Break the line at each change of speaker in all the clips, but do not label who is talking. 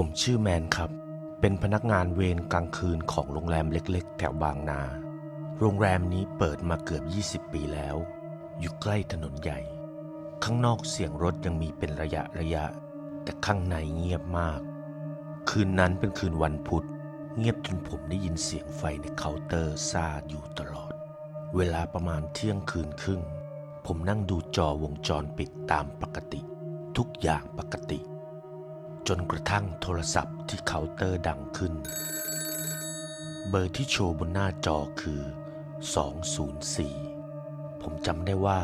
ผมชื่อแมนครับ เป็นพนักงานเวรกลางคืนของโรงแรมเล็กๆ แถวบางนา โรงแรมนี้เปิดมาเกือบ 20 ปีแล้ว อยู่ใกล้ถนนใหญ่ ข้างนอกเสียงรถยังมีเป็นระยะระยะ แต่ข้างในเงียบมาก คืนนั้นเป็นคืนวันพุธ เงียบจนผมได้ยินเสียงไฟในเคาน์เตอร์ซ่าอยู่ตลอด เวลาประมาณเที่ยงคืนครึ่ง ผมนั่งดูจอวงจรปิดตามปกติ ทุกอย่างปกติ จนกระทั่งโทรศัพท์ที่เคาน์เตอร์ดังขึ้น เบอร์ที่โชว์บนหน้าจอคือ 204 ผมจำได้ว่า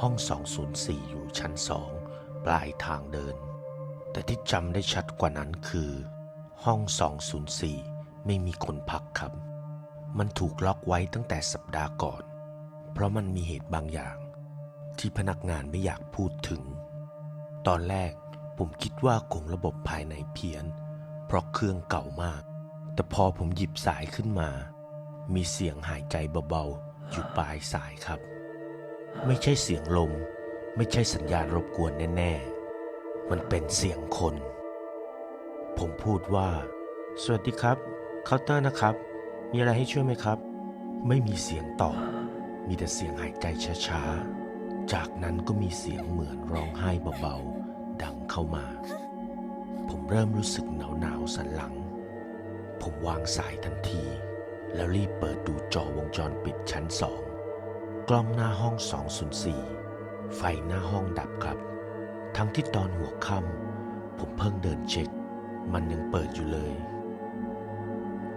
ห้อง 204 อยู่ชั้นสองปลายทางเดิน แต่ที่จำได้ชัดกว่านั้นคือ ห้อง 204 ไม่มีคนพักครับ มันถูกล็อกไว้ตั้งแต่สัปดาห์ก่อน เพราะมันมีเหตุบางอย่าง ที่พนักงานไม่อยากพูดถึง ตอนแรก ผมคิดว่าคงระบบภายในเพี้ยน เพราะเครื่องเก่ามาก แต่พอผมหยิบสายขึ้นมา มีเสียงหายใจเบาๆ อยู่ปลายสายครับ ไม่ใช่เสียงลม ไม่ใช่สัญญาณรบกวนแน่ๆ มันเป็นเสียงคน ผมพูดว่า สวัสดีครับ เคาน์เตอร์นะครับ มีอะไรให้ช่วยไหมครับ ไม่มีเสียงตอบ มีแต่เสียงหายใจช้าๆ จากนั้นก็มีเสียงเหมือนร้องไห้เบาๆ ดังเข้ามา ผมเริ่มรู้สึกหนาวๆสันหลัง ผมวางสายทันที แล้วรีบเปิดดูจอวงจรปิดชั้นสอง กล้องหน้าห้อง 204 ไฟหน้าห้องดับครับ ทั้งที่ตอนหัวค่ำผมเพิ่งเดินเช็ค มันยังเปิดอยู่เลย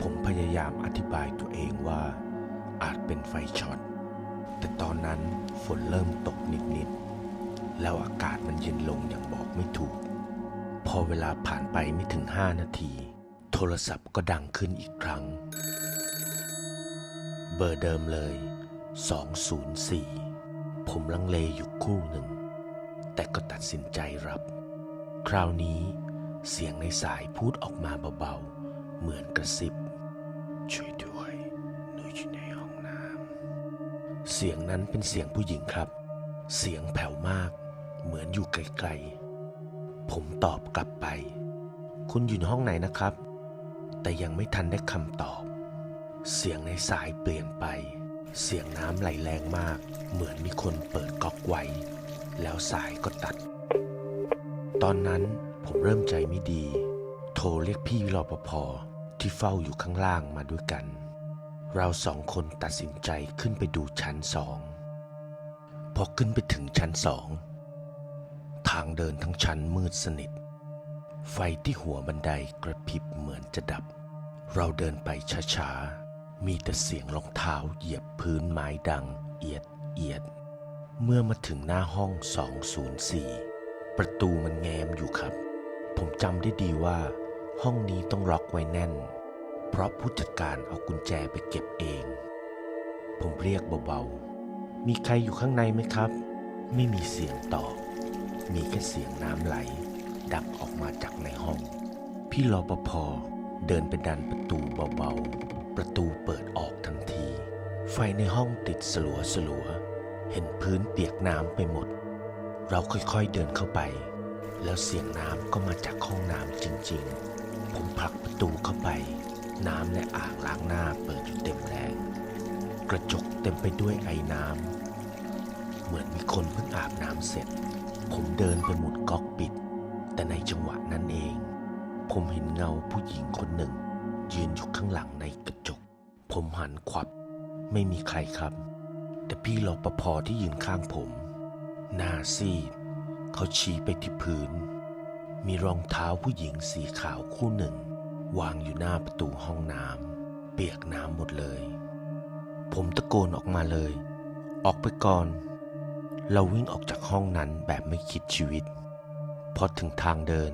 ผมพยายามอธิบายตัวเองว่าอาจเป็นไฟช็อต แต่ตอนนั้นฝนเริ่มตกนิดๆ แล้วอากาศมันเย็นลงอย่างบอกไม่ถูก พอเวลาผ่านไปไม่ถึง5นาที โทรศัพท์ก็ดังขึ้นอีกครั้ง เบอร์เดิมเลย 204 ผมลังเลอยู่คู่หนึ่ง แต่ก็ตัดสินใจรับ คราวนี้เสียงในสายพูดออกมาเบาๆ เหมือนกระซิบ ช่วยด้วยหนูอยู่ในห้องน้ำเสียงนั้นเป็นเสียงผู้หญิงครับ เสียงแผ่วมาก เหมือนอยู่ไกลๆ ผมตอบกลับไป คุณอยู่ห้องไหนนะครับ แต่ยังไม่ทันได้คำตอบ เสียงในสายเปลี่ยนไป เสียงน้ำไหลแรงมาก เหมือนมีคนเปิดก๊อกไว้ แล้วสายก็ตัด ตอนนั้นผมเริ่มใจไม่ดี โทรเรียกพี่รปภที่เฝ้าอยู่ข้างล่างมาด้วยกัน เราสองคนตัดสินใจขึ้นไปดูชั้นสอง พอขึ้นไปถึงชั้นสอง ทางเดินทั้งชั้นมืดสนิท ไฟที่หัวบันไดกระพริบเหมือนจะดับ เราเดินไปช้าๆ มีแต่เสียงรองเท้าเหยียบพื้นไม้ดังเอียดเอียด เมื่อมาถึงหน้าห้อง 204 ประตูมันแง้มอยู่ครับ ผมจำได้ดีว่า ห้องนี้ต้องล็อกไว้แน่น เพราะผู้จัดการเอากุญแจไปเก็บเอง ผมเรียกเบาๆ มีใครอยู่ข้างในไหมครับ ไม่มีเสียงตอบ มีแค่เสียงน้ำไหล ดังออกมาจากในห้อง พี่รปภเดินไปดันประตูเบาๆ ประตูเปิดออกทันที ไฟในห้องติดสลัวสลัวๆเห็นพื้นเปียกน้ำไปหมด เราค่อยๆเดินเข้าไป แล้วเสียงน้ำก็มาจากห้องน้ำจริงๆ ผมผลักประตูเข้าไป น้ำในอ่างล้างหน้าเปิดอยู่เต็มแรง กระจกเต็มไปด้วยไอ้น้ำเหมือนมีคนเพิ่งอาบน้ำเสร็จ ผมเดินไปหมุดก๊อกปิด แต่ในจังหวะนั้นเอง ผมเห็นเงาผู้หญิงคนหนึ่ง ยืนอยู่ข้างหลังในกระจก ผมหันขวับ ไม่มีใครครับ แต่พี่รปภที่ยืนข้างผม หน้าซีด เขาชี้ไปที่พื้น มีรองเท้าผู้หญิงสีขาวคู่หนึ่ง วางอยู่หน้าประตูห้องน้ำเปียกน้ำหมดเลย ผมตะโกนออกมาเลย ออกไปก่อน เราวิ่งออกจากห้องนั้นแบบไม่คิดชีวิต พอถึงทางเดิน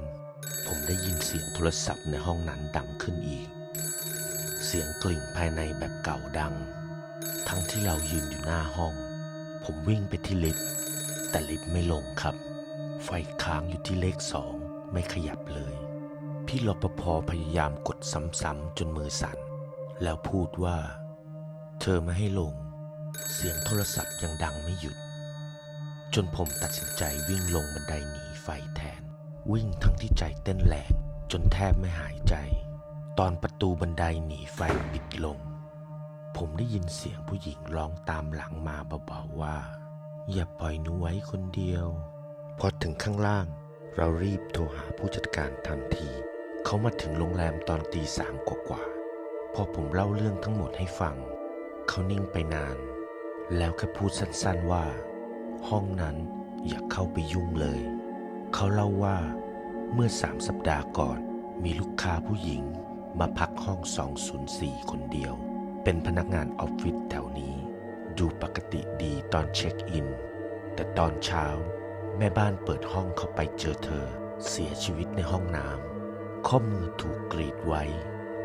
ผมได้ยินเสียงโทรศัพท์ในห้องนั้นดังขึ้นอีก เสียงกลิ่งภายในแบบเก่าดัง ทั้งที่เรายืนอยู่หน้าห้อง ผมวิ่งไปที่ลิฟต์แต่ลิฟต์ไม่ลงครับ ไฟค้างอยู่ที่เลขสองไม่ขยับเลย พี่รปภพยายามกดซ้ำๆจนมือสั่น แล้วพูดว่า เธอไม่ให้ลง เสียงโทรศัพท์ยังดังไม่หยุด จนผมตัดสินใจวิ่งลงบันไดหนีไฟแทน วิ่งทั้งที่ใจเต้นแรงจนแทบไม่หายใจ ตอนประตูบันไดหนีไฟปิดลง ผมได้ยินเสียงผู้หญิงร้องตามหลังมาเบาๆว่า อย่าปล่อยหนูไว้คนเดียว พอถึงข้างล่าง เรารีบโทรหาผู้จัดการทันที เขามาถึงโรงแรมตอนตีสามกว่าๆพอผมเล่าเรื่องทั้งหมดให้ฟัง เขานิ่งไปนาน แล้วแค่พูดสั้นๆว่า ห้องนั้นอย่าเข้าไปยุ่งเลย เขาเล่าว่าเมื่อสามสัปดาห์ก่อน มีลูกค้าผู้หญิงมาพักห้อง 204 คนเดียว เป็นพนักงานออฟฟิศแถวนี้ ดูปกติดีตอนเช็คอิน แต่ตอนเช้า แม่บ้านเปิดห้องเข้าไปเจอเธอ เสียชีวิตในห้องน้ำข้อมือถูกกรีดไว้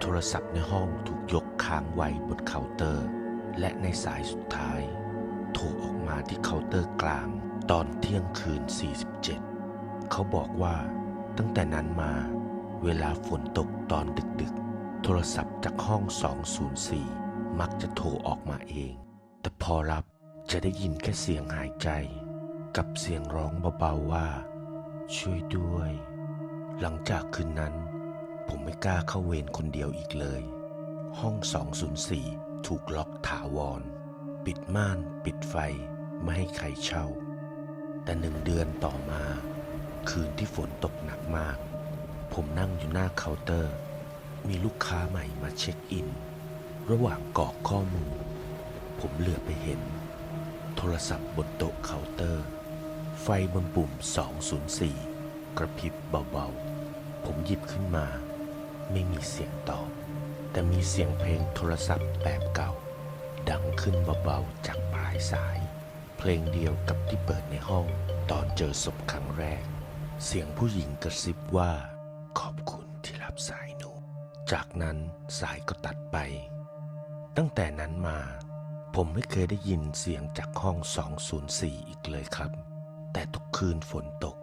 โทรศัพท์ในห้องถูกยกค้างไว้บนเคาน์เตอร์ และในสายสุดท้าย โทรออกมาที่เคาน์เตอร์กลาง ตอนเที่ยงคืน 47 เขาบอกว่า ตั้งแต่นั้นมา เวลาฝนตกตอนดึกๆ โทรศัพท์จากห้อง 204 มักจะโทรออกมาเอง แต่พอรับจะได้ยินแค่เสียงหายใจ กับเสียงร้องเบาๆว่า ช่วยด้วย หลังจากคืนนั้น ผมไม่กล้าเข้าเวรคนเดียวอีกเลย ห้อง 204 ถูกล็อกถาวร ปิดม่านปิดไฟไม่ให้ใครเช่า แต่หนึ่งเดือนต่อมา คืนที่ฝนตกหนักมาก ผมนั่งอยู่หน้าเคาน์เตอร์ มีลูกค้าใหม่มาเช็คอิน ระหว่างกรอกข้อมูล ผมเหลือไปเห็น โทรศัพท์บนโต๊ะเคาน์เตอร์ ไฟบนปุ่ม 204 กระพริบเบาๆ ผมหยิบขึ้นมา ไม่มีเสียงตอบ แต่มีเสียงเพลงโทรศัพท์แบบเก่า ดังขึ้นเบาๆจากปลายสาย เพลงเดียวกับที่เปิดในห้องตอนเจอศพครั้งแรก เสียงผู้หญิงกระซิบว่า ขอบคุณที่รับสายหนู จากนั้นสายก็ตัดไป ตั้งแต่นั้นมา ผมไม่เคยได้ยินเสียงจากห้อง 204 อีกเลยครับ แต่ทุกคืนฝนตก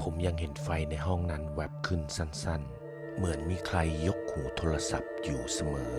ผมยังเห็นไฟในห้องนั้นแวบขึ้นสั้นๆ เหมือนมีใครยกหูโทรศัพท์อยู่เสมอ